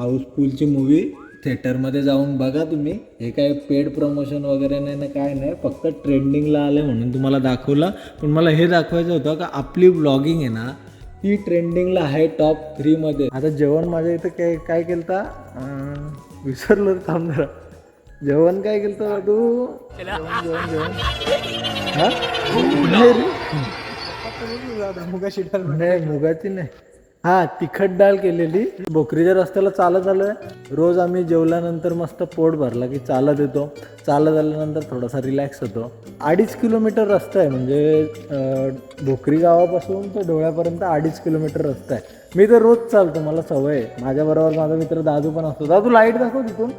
हाऊसफुलची movie थिएटरमध्ये जाऊन बघा तुम्ही. हे काय पेड प्रमोशन वगैरे नाही ना काय नाही फक्त ट्रेंडिंगला आलं म्हणून तुम्हाला दाखवलं. पण मला हे दाखवायचं होतं का आपली ब्लॉगिंग आहे ना ती ट्रेंडिंगला आहे टॉप थ्रीमध्ये आता जेवण माझ्या इथं काय काय केलं होतं? विसरलो थांब जरा. जेवण काय केलं तू जेवण जेवण जेवण. हा? नाही नाही. मुगाची नाही. हा तिखट डाळ केलेली. भोकरीच्या रस्त्याला चालत आलोय. रोज आम्ही जेवल्यानंतर मस्त पोट भरला की चालत येतो. चालत आल्यानंतर थोडासा रिलॅक्स होतो. अडीच किलोमीटर रस्ता आहे म्हणजे भोकरी गावापासून तर डोळ्यापर्यंत अडीच किलोमीटर रस्ता आहे. मी तर रोज चालतो मला सवय आहे. माझ्याबरोबर माझा मित्र दादू पण असतो. दादू लाइट दाखव तिथून.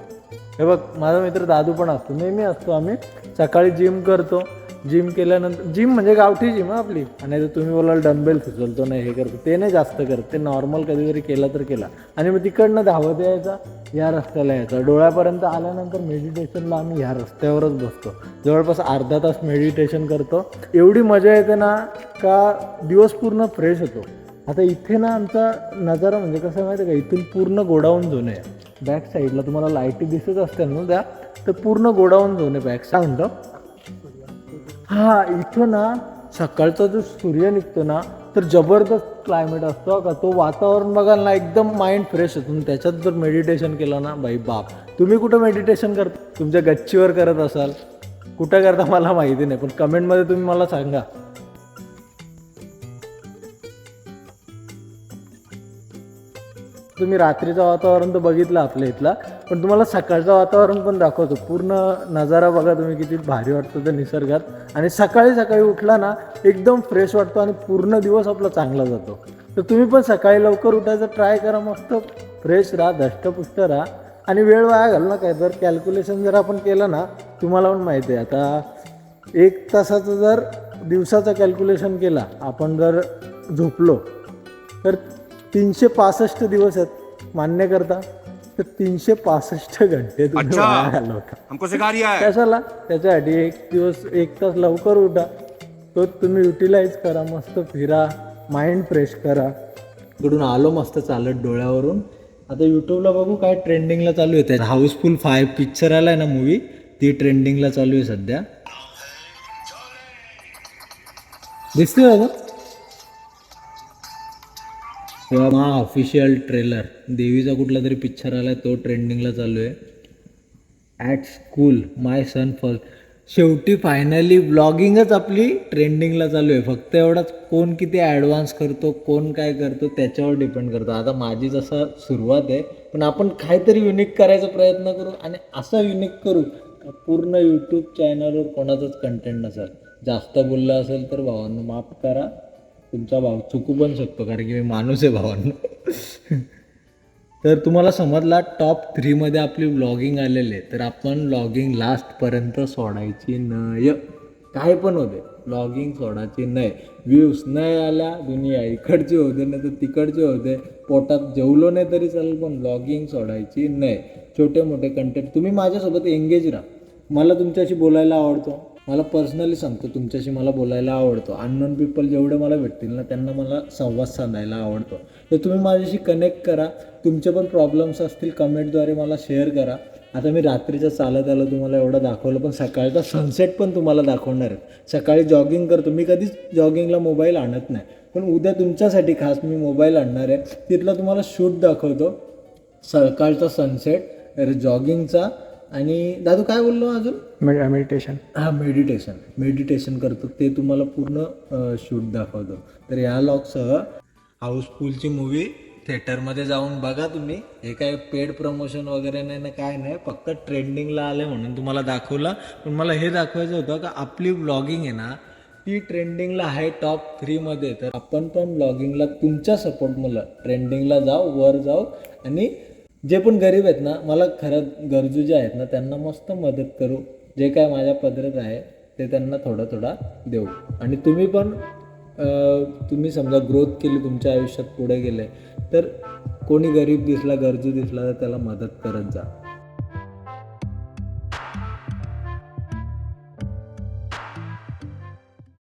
हे बघ माझा मित्र दादू पण असतो. नेहमी असतो आम्ही. सकाळी जिम करतो. जिम केल्यानंतर जिम म्हणजे गावठी जिम आपली. आणि आता तुम्ही बोलाल डम्बेल सुचवतो नाही हे करतो. ते नाही जास्त करत. ते नॉर्मल कधीतरी केला तर केला. आणि मग तिकडनं धावत यायचा या रस्त्याला यायचा. डोळ्यापर्यंत आल्यानंतर मेडिटेशनला आम्ही ह्या रस्त्यावरच बसतो. जवळपास अर्धा तास मेडिटेशन करतो. एवढी मजा येते ना का दिवस पूर्ण फ्रेश होतो. आता इथे ना आमचा नजारा म्हणजे कसं आहे माहिती आहे का? इथून पूर्ण गोडाऊन झोन आहे. बॅक साईडला तुम्हाला लाईटी दिसत असतील ना त्या तर पूर्ण गोडाऊन झोन आहे. बॅक साईड म्हणतो हा इथं ना सकाळचा जो सूर्य निघतो ना तर जबरदस्त क्लायमेट असतो का. तो वातावरण बघाल ना एकदम माइंड फ्रेश होतो त्याच्यात जर मेडिटेशन केलं ना बाई बाप. तुम्ही कुठं मेडिटेशन करता? तुमच्या गच्चीवर करत असाल. कुठं करता मला माहिती नाही पण कमेंटमध्ये तुम्ही मला सांगा. तुम्ही रात्रीचं वातावरण तर बघितलं आपल्या इथला पण तुम्हाला सकाळचं वातावरण पण दाखवतो. पूर्ण नजारा बघा तुम्ही किती भारी वाटतो त्या निसर्गात. आणि सकाळी सकाळी उठला ना एकदम फ्रेश वाटतो आणि पूर्ण दिवस आपला चांगला जातो. तर तुम्ही पण सकाळी लवकर उठायचं ट्राय करा मस्त. फ्रेश राहा धष्टपुष्ट राहा. आणि वेळ वाया घाल ना काय जर कॅल्क्युलेशन जर आपण केलं ना तुम्हाला पण माहिती आहे. आता एक तासाचं जर दिवसाचं कॅल्क्युलेशन केला आपण जर झोपलो तर तीनशे पासष्ट दिवस आहेत. मान्य करता तर तीनशे पासष्ट घंटे तुम्ही वाया घालवता. हमको सिखा रिया है कशाला? त्याच्यासाठी एक दिवस एक तास लवकर उठा. तो तुम्ही युटिलाइज करा मस्त फिरा माइंड फ्रेश करा. इकडून आलो मस्त चालत डोळ्यावरून. आता यूट्यूबला बघू काय ट्रेंडिंगला चालू आहे. त्या हाऊसफुल फाय पिक्चर आलाय ना मूवी ती ट्रेंडिंगला चालू आहे सध्या. दिसते दादा तेव्हा मा ऑफिशियल ट्रेलर देवीचा कुठला तरी पिक्चर आलाय तो ट्रेंडिंगला चालू आहे. At school my son first शेवटी फायनली ब्लॉगिंगच आपली ट्रेंडिंगला चालू आहे. फक्त एवढाच कोण किती ॲडव्हान्स करतो कोण काय करतो त्याच्यावर डिपेंड करतो. आता माझी जसं सुरुवात आहे पण आपण काहीतरी युनिक करायचा प्रयत्न करू आणि असं युनिक करू का पूर्ण यूट्यूब चॅनलवर कोणाचंच कंटेंट नसेल. जास्त बोललं असेल तर भावांनो माफ करा. तुमचा भाव चुकू पण शकतो कारण की मी माणूस आहे भावांना. तर तुम्हाला समजला टॉप थ्रीमध्ये आपली ब्लॉगिंग आलेली आहे. तर आपण लॉगिंग लास्टपर्यंत सोडायची नय. काय पण होते ब्लॉगिंग सोडायची नाही व्ह्यूज नाही आल्या दुनिया इकडचे होते नाही तर तिकडचे होते पोटात जेवलो नाही तरी चालेल पण ब्लॉगिंग सोडायची नाही छोटे मोठे कंटेंट तुम्ही माझ्यासोबत एंगेज राहा. मला तुमच्याशी बोलायला आवडतो. मला पर्सनली सांगतो तुमच्याशी मला बोलायला आवडतो. अननोन पीपल जेवढे मला भेटतील ना त्यांना मला संवाद साधायला आवडतो. तर तुम्ही माझ्याशी कनेक्ट करा. तुमचे पण प्रॉब्लेम्स असतील कमेंटद्वारे मला शेअर करा. आता मी रात्रीचं चालत आलं तुम्हाला एवढं दाखवलं पण सकाळचा सनसेट पण तुम्हाला दाखवणार आहे. सकाळी जॉगिंग करतो. मी कधीच जॉगिंगला मोबाईल आणत नाही. पण उद्या तुमच्यासाठी खास मी मोबाईल आणणार आहे. तिथला तुम्हाला शूट दाखवतो. सकाळचा सनसेट जॉगिंगचा आणि दादू काय बोललो अजून? मेडिटेशन हा मेडिटेशन मेडिटेशन करतो. ते तुम्हाला पूर्ण शूट दाखवतो. तर या लॉगसह हाऊसफुलची मूवी थिएटरमध्ये जाऊन बघा तुम्ही. हे काय पेड प्रमोशन वगैरे नाही ना काय नाही. फक्त ट्रेंडिंगला आलं म्हणून तुम्हाला दाखवलं. पण मला हे दाखवायचं होतं का आपली ब्लॉगिंग आहे ना ती ट्रेंडिंगला आहे टॉप थ्रीमध्ये तर आपण पण ब्लॉगिंगला तुमच्या सपोर्ट मला. ट्रेंडिंगला जाऊ वर जाऊ आणि जे पण गरीब आहेत ना मला खरं गरजू जे आहेत ना त्यांना मस्त मदत करू. जे काय माझ्या पदरात आहे ते त्यांना थोडा थोडा देऊ. आणि तुम्ही पण तुम्ही समजा ग्रोथ केली तुमच्या आयुष्यात पुढे गेले तर कोणी गरीब दिसला गरजू दिसला तर त्याला मदत करत जा.